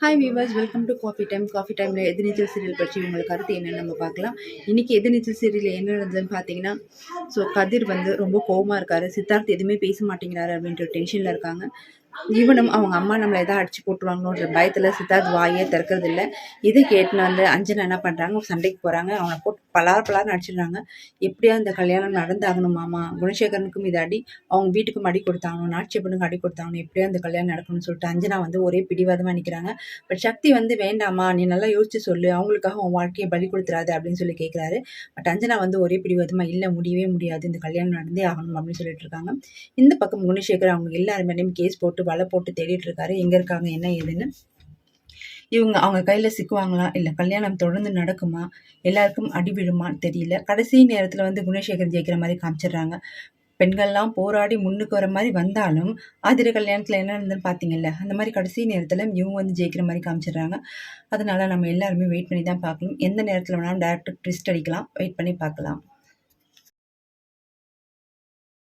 Hi weavers welcome to coffee time coffee டைமில் எதிர்நீச்சல் serial பற்றி உங்களுக்கு கருத்து என்னன்னு நம்ம பார்க்கலாம். இன்றைக்கி எதிர்நீச்சல் சீரியல் என்ன நடந்ததுன்னு பார்த்தீங்கன்னா ஸோ கதிர் வந்து ரொம்ப கோவமாக இருக்காரு. சித்தார்த் எதுவுமே பேச மாட்டேங்கிறாரு அப்படின்ற டென்ஷனில் இருக்காங்க. இவனும் அவங்க அம்மா நம்மளை எதாவது அடிச்சு போட்டுருவாங்கன்ற பயத்தில் சித்தார்த் வாயே திறக்கிறது இல்லை இதை கேட்டுன்னு வந்து அஞ்சனா என்ன பண்ணுறாங்க சண்டைக்கு போகிறாங்க அவனை போட்டு பலார் பலார் அடிச்சிடுறாங்க. எப்படியா இந்த கல்யாணம் நடந்தாகணும் மாமா? குணசேகரனுக்கும் இது அடி அவங்க வீட்டுக்கும் அடி கொடுத்தாகணும் நாட்சியப்பனுக்கும் அடி கொடுத்தாகணும். எப்படியா இந்த கல்யாணம் நடக்கணும்னு சொல்லிட்டு அஞ்சனா வந்து ஒரே பிடிவாதமாக நிற்கிறாங்க பட் சக்தி வந்து வேண்டாமா நீ நல்லா யோசிச்சு சொல்லு. அவங்களுக்காக உன் வாழ்க்கையை பலி கொடுத்துறாது அப்படின்னு சொல்லி கேட்குறாரு பட் அஞ்சனா வந்து ஒரே பிடிவாதமாக இல்லை முடியவே முடியாது. இந்த கல்யாணம் நடந்தே ஆகணும் அப்படின்னு சொல்லிட்டு இருக்காங்க. இந்த பக்கம் குணசேகர் அவங்க எல்லாருமே கேஸ் போட்டு வலை போட்டு தேடிட்டு இருக்காரு. எங்கே இருக்காங்க? என்ன ஏதுன்னு இவங்க அவங்க கையில் சிக்குவாங்களா? இல்லை கல்யாணம் தொடர்ந்து நடக்குமா? எல்லாருக்கும் அடி விழுமான்னு தெரியல. கடைசி நேரத்தில் வந்து குணசேகர் ஜெயிக்கிற மாதிரி காமிச்சிடுறாங்க. பெண்கள்லாம் போராடி முன்னுக்கு வர மாதிரி வந்தாலும் ஆதிர கல்யாணத்தில் என்ன நடந்ததுன்னு பார்த்தீங்கல்ல அந்த மாதிரி கடைசி நேரத்தில் இவங்க வந்து ஜெயிக்கிற மாதிரி காமிச்சிடுறாங்க. அதனால நம்ம எல்லாருமே வெயிட் பண்ணி தான் பார்க்கணும். எந்த நேரத்தில் வேணாலும் டேரக்டர் ட்விஸ்ட் அடிக்கலாம். வெயிட் பண்ணி பார்க்கலாம்.